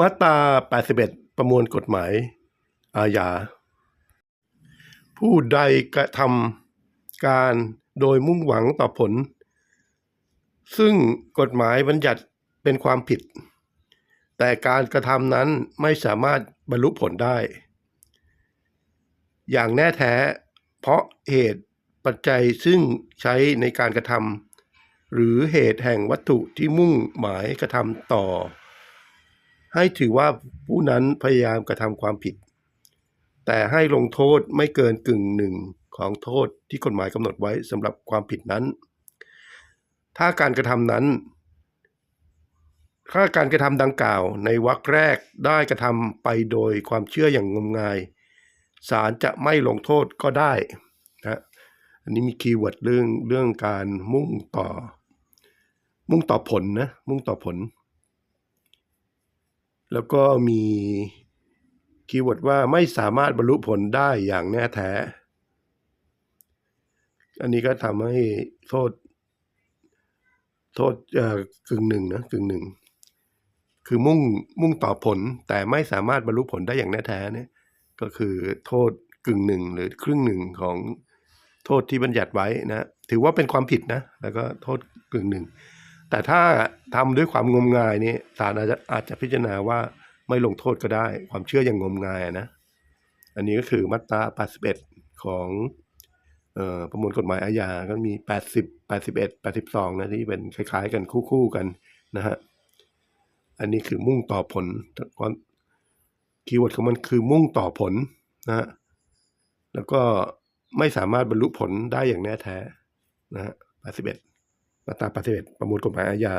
มาตรา 81 ประมวลกฎหมาย อาญา ผู้ใดกระทำการโดยมุ่งหวังต่อผล ซึ่งกฎหมายบัญญัติเป็นความผิด แต่การกระทำนั้นไม่สามารถบรรลุผลได้ อย่างแน่แท้ เพราะเหตุปัจจัยซึ่งใช้ในการกระทำหรือเหตุแห่งวัตถุที่มุ่งหมายกระทำต่อ ให้ถือว่าผู้นั้นพยายามกระทำความผิด แต่ให้ลงโทษไม่เกินกึ่งหนึ่งของโทษที่กฎหมายกำหนดไว้สำหรับความผิดนั้น ถ้าการกระทำนั้น ถ้าการกระทำดังกล่าวในวรรคแรกได้กระทำไปโดยความเชื่ออย่างงมงายศาลจะไม่ลงโทษก็ได้นะอันนี้มีคีย์เวิร์ดเรื่องเรื่องการมุ่งต่อ มุ่งต่อผลนะมุ่งต่อผล แล้วก็มีคีย์เวิร์ดว่าไม่สามารถบรรลุผลได้อย่างแน่แท้ อันนี้ก็ทำให้โทษ โทษเอ่อกึ่งหนึ่งนะกึ่งหนึ่ง คือมุ่งมุ่งต่อผลแต่ไม่สามารถบรรลุผลได้อย่างแน่แท้เนี่ยก็คือโทษกึ่งหนึ่งหรือครึ่งหนึ่งของโทษที่บัญญัติไว้นะ ถือว่าเป็นความผิดนะ แล้วก็โทษกึ่งหนึ่ง แต่ถ้าทำด้วยความงมงายนี่ศาลอาจจะอาจจะพิจารณาว่าไม่ลงโทษก็ได้ ความเชื่ออย่างงมงายนะ อันนี้ก็คือมาตรา 81 ของเอ่อประมวลกฎหมายอาญา ก็มี 80 81 82 นะที่เป็นคล้ายๆ กันคู่ๆกันนะฮะ อันนี้คือมุ่งต่อผลความคีย์เวิร์ดของมันคือมุ่งต่อผลนะฮะ แล้วก็ไม่สามารถบรรลุผลได้อย่างแน่แท้นะฮะ81 มาตรา81ประมวลกฎหมายอาญา